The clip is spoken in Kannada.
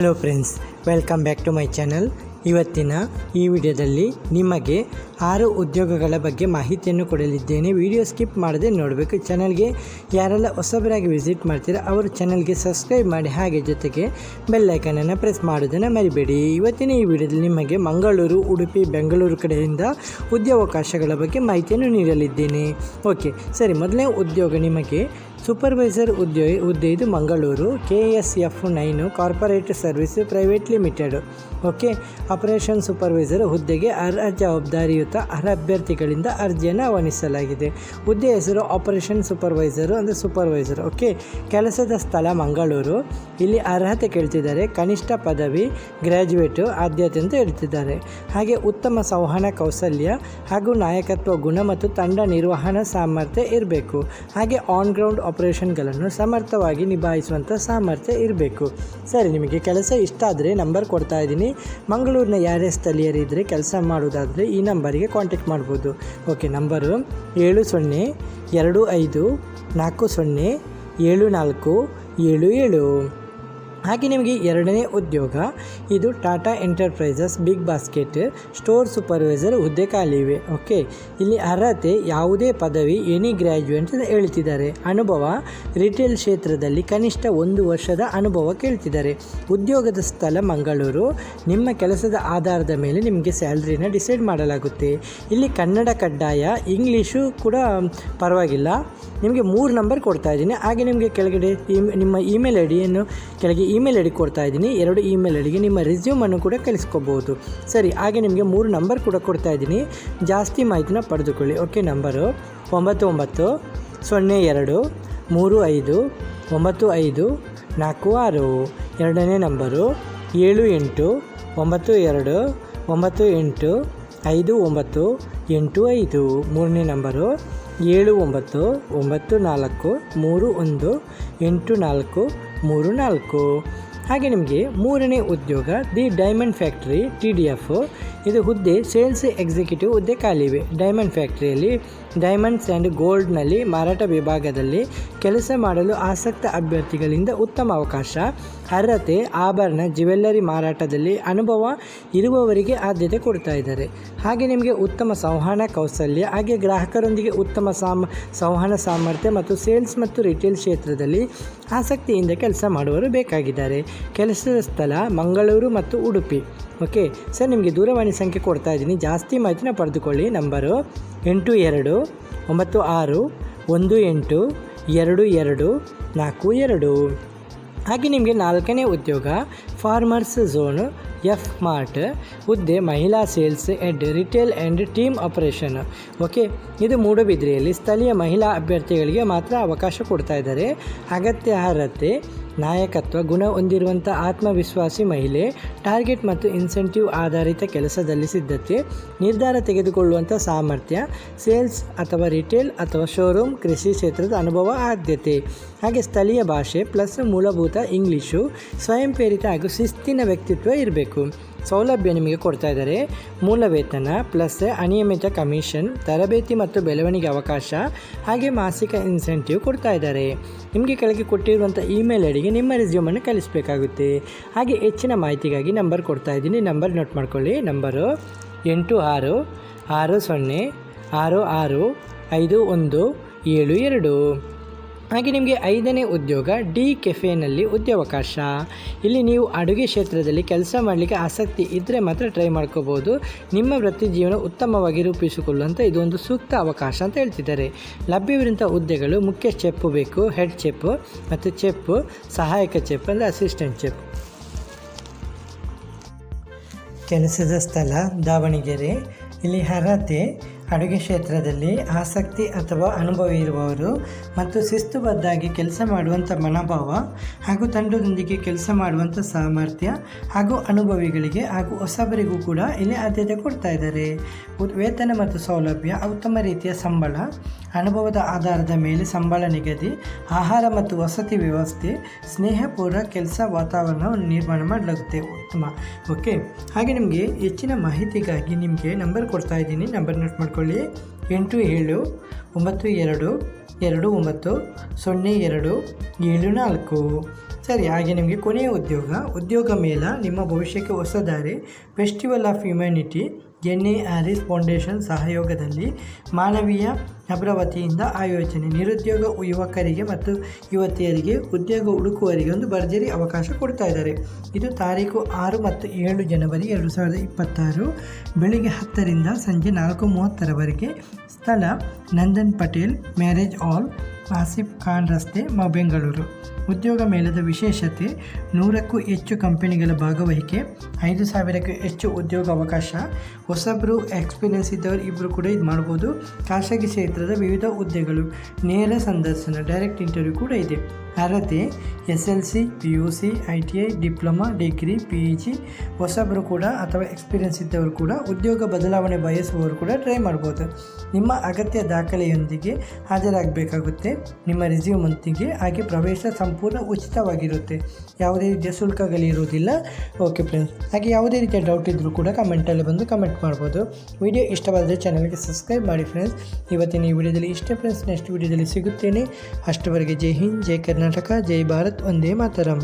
Hello friends welcome back to my channel ಇವತ್ತಿನ ಈ ವಿಡಿಯೋದಲ್ಲಿ ನಿಮಗೆ ಆರು ಉದ್ಯೋಗಗಳ ಬಗ್ಗೆ ಮಾಹಿತಿಯನ್ನು ಕೊಡಲಿದ್ದೇನೆ. ವಿಡಿಯೋ ಸ್ಕಿಪ್ ಮಾಡದೆ ನೋಡಬೇಕು. ಚಾನಲ್ಗೆ ಯಾರೆಲ್ಲ ಹೊಸಬರಾಗಿ ವಿಸಿಟ್ ಮಾಡ್ತೀರಾ, ಅವರು ಚಾನಲ್ಗೆ ಸಬ್ಸ್ಕ್ರೈಬ್ ಮಾಡಿ. ಹಾಗೆ ಜೊತೆಗೆ ಬೆಲ್ಲೈಕನನ್ನು ಪ್ರೆಸ್ ಮಾಡೋದನ್ನು ಮರಿಬೇಡಿ. ಇವತ್ತಿನ ಈ ವಿಡಿಯೋದಲ್ಲಿ ನಿಮಗೆ ಮಂಗಳೂರು, ಉಡುಪಿ, ಬೆಂಗಳೂರು ಕಡೆಯಿಂದ ಉದ್ಯೋಗಾವಕಾಶಗಳ ಬಗ್ಗೆ ಮಾಹಿತಿಯನ್ನು ನೀಡಲಿದ್ದೇನೆ. ಓಕೆ ಸರಿ, ಮೊದಲನೇ ಉದ್ಯೋಗ ನಿಮಗೆ ಸೂಪರ್ವೈಸರ್ ಹುದ್ದೆ ಹುದ್ದೆ ಇದು Mangaluru K S F nine corporate service private limited okay operation supervisor ಹುದ್ದೆಗೆ ಅರ್ಹ ಜವಾಬ್ದಾರಿಯುತ ಅರ್ಹ ಅಭ್ಯರ್ಥಿಗಳಿಂದ ಅರ್ಜಿಯನ್ನು ಆಹ್ವಾನಿಸಲಾಗಿದೆ. ಹುದ್ದೆ ಹೆಸರು ಆಪರೇಷನ್ ಸೂಪರ್ವೈಸರು ಅಂದರೆ ಸೂಪರ್ವೈಸರ್ ಓಕೆ ಕೆಲಸದ ಸ್ಥಳ ಮಂಗಳೂರು ಇಲ್ಲಿ ಅರ್ಹತೆ ಕೇಳ್ತಿದ್ದಾರೆ, ಕನಿಷ್ಠ ಪದವಿ ಗ್ರ್ಯಾಜುಯೇಟು ಆದ್ಯತೆ ಅಂತ ಹೇಳ್ತಿದ್ದಾರೆ. ಹಾಗೆ ಉತ್ತಮ ಸಂವಹನ ಕೌಶಲ್ಯ ಹಾಗೂ ನಾಯಕತ್ವ ಗುಣ ಮತ್ತು ತಂಡ ನಿರ್ವಹಣಾ ಸಾಮರ್ಥ್ಯ ಇರಬೇಕು. ಹಾಗೆ ಆನ್ ಗ್ರೌಂಡ್ ಆಪರೇಷನ್ಗಳನ್ನು ಸಮರ್ಥವಾಗಿ ನಿಭಾಯಿಸುವಂಥ ಸಾಮರ್ಥ್ಯ ಇರಬೇಕು. ಸರಿ, ನಿಮಗೆ ಕೆಲಸ ಇಷ್ಟ ಆದರೆ ನಂಬರ್ ಕೊಡ್ತಾ ಇದ್ದೀನಿ. ಮಂಗಳೂರಿನ ಯಾರೇ ಸ್ಥಳೀಯರಿದ್ದರೆ ಕೆಲಸ ಮಾಡೋದಾದರೆ ಈ ನಂಬರಿಗೆ ಕಾಂಟ್ಯಾಕ್ಟ್ ಮಾಡ್ಬೋದು. ಓಕೆ ನಂಬರು ಏಳು ಸೊನ್ನೆ, ಎರಡು ಐದು, ನಾಲ್ಕು ಸೊನ್ನೆ, ಏಳು ನಾಲ್ಕು, ಏಳು ಏಳು. ಹಾಗೆ ನಿಮಗೆ ಎರಡನೇ ಉದ್ಯೋಗ, ಇದು Tata enterprises big basket, store supervisor ಹುದ್ದೆ ಖಾಲಿ ಇವೆ. ಓಕೆ, ಇಲ್ಲಿ ಅರ್ಹತೆ ಯಾವುದೇ ಪದವಿ ಎನಿ ಗ್ರ್ಯಾಜುಯೇಟ್ ಹೇಳ್ತಿದ್ದಾರೆ. ಅನುಭವ ರಿಟೇಲ್ ಕ್ಷೇತ್ರದಲ್ಲಿ ಕನಿಷ್ಠ ಒಂದು ವರ್ಷದ ಅನುಭವ ಕೇಳ್ತಿದ್ದಾರೆ. ಉದ್ಯೋಗದ ಸ್ಥಳ ಮಂಗಳೂರು, ನಿಮ್ಮ ಕೆಲಸದ ಆಧಾರದ ಮೇಲೆ ನಿಮಗೆ ಸ್ಯಾಲ್ರಿನ ಡಿಸೈಡ್ ಮಾಡಲಾಗುತ್ತೆ. ಇಲ್ಲಿ ಕನ್ನಡ ಕಡ್ಡಾಯ ಇಂಗ್ಲೀಷು ಕೂಡ ಪರವಾಗಿಲ್ಲ. ನಿಮಗೆ ಮೂರು ನಂಬರ್ ಕೊಡ್ತಾ ಇದ್ದೀನಿ. ಹಾಗೆ ನಿಮಗೆ ಕೆಳಗಡೆ ನಿಮ್ಮ ಇಮೇಲ್ ಐ ಡಿಯನ್ನು ಕೆಳಗೆ ಇಮೇಲ್ ಐ ಡಿ ಕೊಡ್ತಾ ಇದ್ದೀನಿ. ಎರಡು ಇಮೇಲ್ ಐ ಡಿಗೆ ನಿಮ್ಮ ರೆಸ್ಯೂಮನ್ನು ಕೂಡ ಕಳಿಸ್ಕೋಬೋದು. ಸರಿ, ಹಾಗೆ ನಿಮಗೆ ಮೂರು ನಂಬರ್ ಕೂಡ ಕೊಡ್ತಾ ಇದ್ದೀನಿ. ಜಾಸ್ತಿ ಮಾಹಿತಿನ ಪಡೆದುಕೊಳ್ಳಿ. ಓಕೆ ನಂಬರು ಒಂಬತ್ತು ಒಂಬತ್ತು ಸೊನ್ನೆ ಎರಡು, ಮೂರು ಐದು, ಒಂಬತ್ತು ಐದು, ನಾಲ್ಕು ಆರು. ಎರಡನೇ ನಂಬರು ಏಳು ಎಂಟು, ಒಂಬತ್ತು ಎರಡು, ಒಂಬತ್ತು ಎಂಟು, ಐದು ಒಂಬತ್ತು, ಎಂಟು ಐದು. ಮೂರನೇ ನಂಬರು ಏಳು ಒಂಬತ್ತು ಒಂಬತ್ತು ನಾಲ್ಕು, ಮೂರು ಒಂದು, ಎಂಟು ನಾಲ್ಕು ಮೂರು ನಾಲ್ಕು. ಹಾಗೆ ನಿಮಗೆ ಮೂರನೇ ಉದ್ಯೋಗ the diamond factory T D F ಇದು ಹುದ್ದೆ ಸೇಲ್ಸ್ ಎಕ್ಸಿಕ್ಯೂಟಿವ್ ಹುದ್ದೆ ಖಾಲಿವೆ. ಡೈಮಂಡ್ ಫ್ಯಾಕ್ಟ್ರಿಯಲ್ಲಿ ಡೈಮಂಡ್ಸ್ ಆ್ಯಂಡ್ ಗೋಲ್ಡ್ನಲ್ಲಿ ಮಾರಾಟ ವಿಭಾಗದಲ್ಲಿ ಕೆಲಸ ಮಾಡಲು ಆಸಕ್ತ ಅಭ್ಯರ್ಥಿಗಳಿಂದ ಉತ್ತಮ ಅವಕಾಶ. ಅರ್ಹತೆ, ಆಭರಣ, ಜ್ಯುವೆಲ್ಲರಿ ಮಾರಾಟದಲ್ಲಿ ಅನುಭವ ಇರುವವರಿಗೆ ಆದ್ಯತೆ ಕೊಡ್ತಾ ಇದ್ದಾರೆ. ಹಾಗೆ ನಿಮಗೆ ಉತ್ತಮ ಸಂವಹನ ಕೌಶಲ್ಯ ಹಾಗೆ ಗ್ರಾಹಕರೊಂದಿಗೆ ಉತ್ತಮ ಸಾಮ, ಸಂವಹನ ಸಾಮರ್ಥ್ಯ ಮತ್ತು ಸೇಲ್ಸ್ ಮತ್ತು ರಿಟೇಲ್ ಕ್ಷೇತ್ರದಲ್ಲಿ ಆಸಕ್ತಿಯಿಂದ ಕೆಲಸ ಮಾಡುವವರು ಬೇಕಾಗಿದ್ದಾರೆ. ಕೆಲಸದ ಸ್ಥಳ ಮಂಗಳೂರು ಮತ್ತು ಉಡುಪಿ. ಓಕೆ, ಸರ್, ನಿಮಗೆ ದೂರವಾಣಿ ಸಂಖ್ಯೆ ಕೊಡ್ತಾ ಇದ್ದೀನಿ. ಜಾಸ್ತಿ ಮಾಹಿತಿನ ಪಡೆದುಕೊಳ್ಳಿ. ನಂಬರು ಎಂಟು ಎರಡು, ಒಂಬತ್ತು ಆರು, ಒಂದು ಎಂಟು, ಎರಡು ಎರಡು, ನಾಲ್ಕು ಎರಡು. ಹಾಗೆ ನಿಮಗೆ ನಾಲ್ಕನೇ ಉದ್ಯೋಗ ಫಾರ್ಮರ್ಸ್ ಝೋನ್ ಎಫ್ ಮಾರ್ಟ್ ಹುದ್ದೆ, ಮಹಿಳಾ sales Ed retail and team operation okay ಇದು ಮೂಡುಬಿದ್ರೆಯಲ್ಲಿ ಸ್ಥಳೀಯ ಮಹಿಳಾ ಅಭ್ಯರ್ಥಿಗಳಿಗೆ ಮಾತ್ರ ಅವಕಾಶ ಕೊಡ್ತಾ ಇದ್ದಾರೆ. ಅಗತ್ಯ ಅರ್ಹತೆ ನಾಯಕತ್ವ ಗುಣ ಹೊಂದಿರುವಂಥ ಆತ್ಮವಿಶ್ವಾಸಿ ಮಹಿಳೆ, ಟಾರ್ಗೆಟ್ ಮತ್ತು ಇನ್ಸೆಂಟಿವ್ ಆಧಾರಿತ ಕೆಲಸದಲ್ಲಿ ಸಿದ್ಧತೆ, ನಿರ್ಧಾರ ತೆಗೆದುಕೊಳ್ಳುವಂಥ ಸಾಮರ್ಥ್ಯ, ಸೇಲ್ಸ್ ಅಥವಾ ರಿಟೇಲ್ ಅಥವಾ ಶೋರೂಮ್, ಕೃಷಿ ಕ್ಷೇತ್ರದ ಅನುಭವ, ಆದ್ಯತೆ. ಹಾಗೆ ಸ್ಥಳೀಯ ಭಾಷೆ ಪ್ಲಸ್ ಮೂಲಭೂತ ಇಂಗ್ಲೀಷು, ಸ್ವಯಂಪ್ರೇರಿತ ಹಾಗೂ ಶಿಸ್ತಿನ ವ್ಯಕ್ತಿತ್ವ ಇರಬೇಕು. ಸೌಲಭ್ಯ ನಿಮಗೆ ಕೊಡ್ತಾ ಇದ್ದಾರೆ. ಮೂಲ ವೇತನ ಪ್ಲಸ್ ಅನಿಯಮಿತ ಕಮಿಷನ್ ತರಬೇತಿ ಮತ್ತು ಬೆಳವಣಿಗೆ ಅವಕಾಶ ಹಾಗೆ ಮಾಸಿಕ ಇನ್ಸೆಂಟಿವ್ ಕೊಡ್ತಾ ಇದ್ದಾರೆ. ನಿಮಗೆ ಕೆಳಗೆ ಕೊಟ್ಟಿರುವಂಥ ಇಮೇಲ್ ಐಡಿಗೆ ನಿಮ್ಮ ರೆಸ್ಯೂಮನ್ನು ಕಳಿಸಬೇಕಾಗುತ್ತೆ. ಹಾಗೆ ಹೆಚ್ಚಿನ ಮಾಹಿತಿಗಾಗಿ ನಂಬರ್ ಕೊಡ್ತಾ ಇದ್ದೀನಿ. ನಂಬರ್ ನೋಟ್ ಮಾಡ್ಕೊಳ್ಳಿ. ನಂಬರು ಎಂಟು ಆರು ಆರು ಸೊನ್ನೆ, ಆರು ಆರು, ಐದು ಒಂದು, ಏಳು ಎರಡು. ಹಾಗೆ ನಿಮಗೆ ಐದನೇ ಉದ್ಯೋಗ ಡಿ ಕೆಫೆನಲ್ಲಿ ಉದ್ಯೋಗಾವಕಾಶ. ಇಲ್ಲಿ ನೀವು ಅಡುಗೆ ಕ್ಷೇತ್ರದಲ್ಲಿ ಕೆಲಸ ಮಾಡಲಿಕ್ಕೆ ಆಸಕ್ತಿ ಇದ್ದರೆ ಮಾತ್ರ ಟ್ರೈ ಮಾಡ್ಕೋಬೋದು. ನಿಮ್ಮ ವೃತ್ತಿ ಜೀವನ ಉತ್ತಮವಾಗಿ ರೂಪಿಸಿಕೊಳ್ಳುವಂಥ ಇದೊಂದು ಸೂಕ್ತ ಅವಕಾಶ ಅಂತ ಹೇಳ್ತಿದ್ದಾರೆ. ಲಭ್ಯವಿರುವಂಥ ಹುದ್ದೆಗಳು ಮುಖ್ಯ ಚೆಪ್ಪು ಬೇಕು, ಹೆಡ್ ಚೆಪ್ಪು ಮತ್ತು ಚೆಪ್ಪು ಸಹಾಯಕ ಚೆಪ್ ಅಂದರೆ ಅಸಿಸ್ಟೆಂಟ್ ಚೆಪ್ಪು ಕೆಲಸದ ಸ್ಥಳ ದಾವಣಗೆರೆ, ಇಲ್ಲಿ ಅರ್ಹತೆ ಅಡುಗೆ ಕ್ಷೇತ್ರದಲ್ಲಿ ಆಸಕ್ತಿ ಅಥವಾ ಅನುಭವ ಇರುವವರು ಮತ್ತು ಶಿಸ್ತುಬದ್ಧಾಗಿ ಕೆಲಸ ಮಾಡುವಂಥ ಮನೋಭಾವ ಹಾಗೂ ತಂಡದೊಂದಿಗೆ ಕೆಲಸ ಮಾಡುವಂಥ ಸಾಮರ್ಥ್ಯ ಹಾಗೂ ಅನುಭವಿಗಳಿಗೆ ಹಾಗೂ ಹೊಸಬರಿಗೂ ಕೂಡ ಇಲ್ಲಿ ಆದ್ಯತೆ ಕೊಡ್ತಾ ಇದ್ದಾರೆ. ವೇತನ ಮತ್ತು ಸೌಲಭ್ಯ, ಉತ್ತಮ ರೀತಿಯ ಸಂಬಳ, ಅನುಭವದ ಆಧಾರದ ಮೇಲೆ ಸಂಬಳ ನಿಗದಿ, ಆಹಾರ ಮತ್ತು ವಸತಿ ವ್ಯವಸ್ಥೆ ಸ್ನೇಹಪೂರ್ಣ ಕೆಲಸ ವಾತಾವರಣವನ್ನು ನಿರ್ಮಾಣ ಮಾಡಲಾಗುತ್ತೆ. ಉತ್ತಮ. ಓಕೆ. ಹಾಗೆ ನಿಮಗೆ ಹೆಚ್ಚಿನ ಮಾಹಿತಿಗಾಗಿ ನಿಮಗೆ ನಂಬರ್ ಕೊಡ್ತಾ ಇದ್ದೀನಿ. ನಂಬರ್ ನೋಟ್ ಮಾಡ್ಕೊಳ್ಳಿ. ಎಂಟು ಏಳು, ಒಂಬತ್ತು ಎರಡು ಎರಡು ಒಂಬತ್ತು, ಸೊನ್ನೆ ಎರಡು, ಏಳು ನಾಲ್ಕು. ಸರಿ, ಹಾಗೆ ನಿಮಗೆ ಕೊನೆಯ ಉದ್ಯೋಗ. ಉದ್ಯೋಗ ಮೇಳ, ನಿಮ್ಮ ಭವಿಷ್ಯಕ್ಕೆ ಹೊಸ ದಾರಿ ಫೆಸ್ಟಿವಲ್ ಆಫ್ ಹ್ಯುಮ್ಯಾನಿಟಿ ಎನ್ ಆ್ಯಾರಿಸ್ ಫೌಂಡೇಶನ್ ಸಹಯೋಗದಲ್ಲಿ ಮಾನವೀಯ ಅಭ್ರವತಿಯಿಂದ ಆಯೋಜನೆ, ನಿರುದ್ಯೋಗ ಯುವಕರಿಗೆ ಮತ್ತು ಯುವತಿಯರಿಗೆ ಉದ್ಯೋಗ ಹುಡುಕುವರಿಗೆ ಒಂದು ಭರ್ಜರಿ ಅವಕಾಶ ಕೊಡ್ತಾ ಇದ್ದಾರೆ. ಇದು ತಾರೀಕು ಆರು ಮತ್ತು ಏಳು ಜನವರಿ ಎರಡು ಸಾವಿರದ ಇಪ್ಪತ್ತಾರು ಬೆಳಿಗ್ಗೆ ಹತ್ತರಿಂದ ಸಂಜೆ ನಾಲ್ಕು ಮೂವತ್ತರವರೆಗೆ ಸ್ಥಳ ನಂದನ್ ಪಟೇಲ್, ಮ್ಯಾರೇಜ್ ಹಾಲ್, ಆಸಿಫ್ ಖಾನ್ ರಸ್ತೆ, ಮ ಬೆಂಗಳೂರು. ಉದ್ಯೋಗ ಮೇಳದ ವಿಶೇಷತೆ, ನೂರಕ್ಕೂ ಹೆಚ್ಚು ಕಂಪನಿಗಳ ಭಾಗವಹಿಕೆ, ಐದು ಸಾವಿರಕ್ಕೂ ಹೆಚ್ಚು ಉದ್ಯೋಗ ಅವಕಾಶ, ಹೊಸಬ್ರು ಎಕ್ಸ್ಪೀರಿಯನ್ಸ್ ಇದ್ದವರು ಇಬ್ಬರು ಕೂಡ ಇದು ಮಾಡ್ಬೋದು. ಖಾಸಗಿ ಕ್ಷೇತ್ರದ ವಿವಿಧ ಹುದ್ದೆಗಳು, ನೇರ ಸಂದರ್ಶನ ಡೈರೆಕ್ಟ್ ಇಂಟರ್ವ್ಯೂ ಕೂಡ ಇದೆ. ಅರ್ಹತೆ S L C P U C I T I diploma, degree P G ಹೊಸಬ್ರು ಕೂಡ ಅಥವಾ ಎಕ್ಸ್ಪೀರಿಯನ್ಸ್ ಇದ್ದವರು ಕೂಡ ಉದ್ಯೋಗ ಬದಲಾವಣೆ ಬಯಸುವವರು ಕೂಡ ಟ್ರೈ ಮಾಡ್ಬೋದು. ನಿಮ್ಮ ಅಗತ್ಯ ದಾಖಲೆಯೊಂದಿಗೆ ಹಾಜರಾಗಬೇಕಾಗುತ್ತೆ. ನಿಮ್ಮ ರೆಸ್ಯೂಮೊಂದಿಗೆ ಹಾಗೆ ಪ್ರವೇಶ ಸಂಪೂರ್ಣ ಉಚಿತವಾಗಿರುತ್ತೆ. ಯಾವುದೇ ರೀತಿಯ ಶುಲ್ಕಗಳಿರುವುದಿಲ್ಲ ಓಕೆ ಫ್ರೆಂಡ್ಸ್ ಹಾಗೆ ಯಾವುದೇ ರೀತಿಯ ಡೌಟ್ ಇದ್ದರೂ ಕೂಡ ಕಮೆಂಟಲ್ಲಿ ಬಂದು ಕಮೆಂಟ್ ಮಾಡ್ಬೋದು. ವಿಡಿಯೋ ಇಷ್ಟವಾದರೆ ಚಾನಲ್ಗೆ ಸಬ್ಸ್ಕ್ರೈಬ್ ಮಾಡಿ ಫ್ರೆಂಡ್ಸ್ ಇವತ್ತಿನ ಈ ವಿಡಿಯೋದಲ್ಲಿ ಇಷ್ಟೇ ಫ್ರೆಂಡ್ಸ್ ನೆಕ್ಸ್ಟ್ ವಿಡಿಯೋದಲ್ಲಿ ಸಿಗುತ್ತೇನೆ. ಅಷ್ಟವರೆಗೆ ಜೈ ಹಿಂದ್, ಜೈ ಕರ್ನಾಟಕ, ಜೈ ಭಾರತ್. ಒಂದೇ ಮಾತರಂ.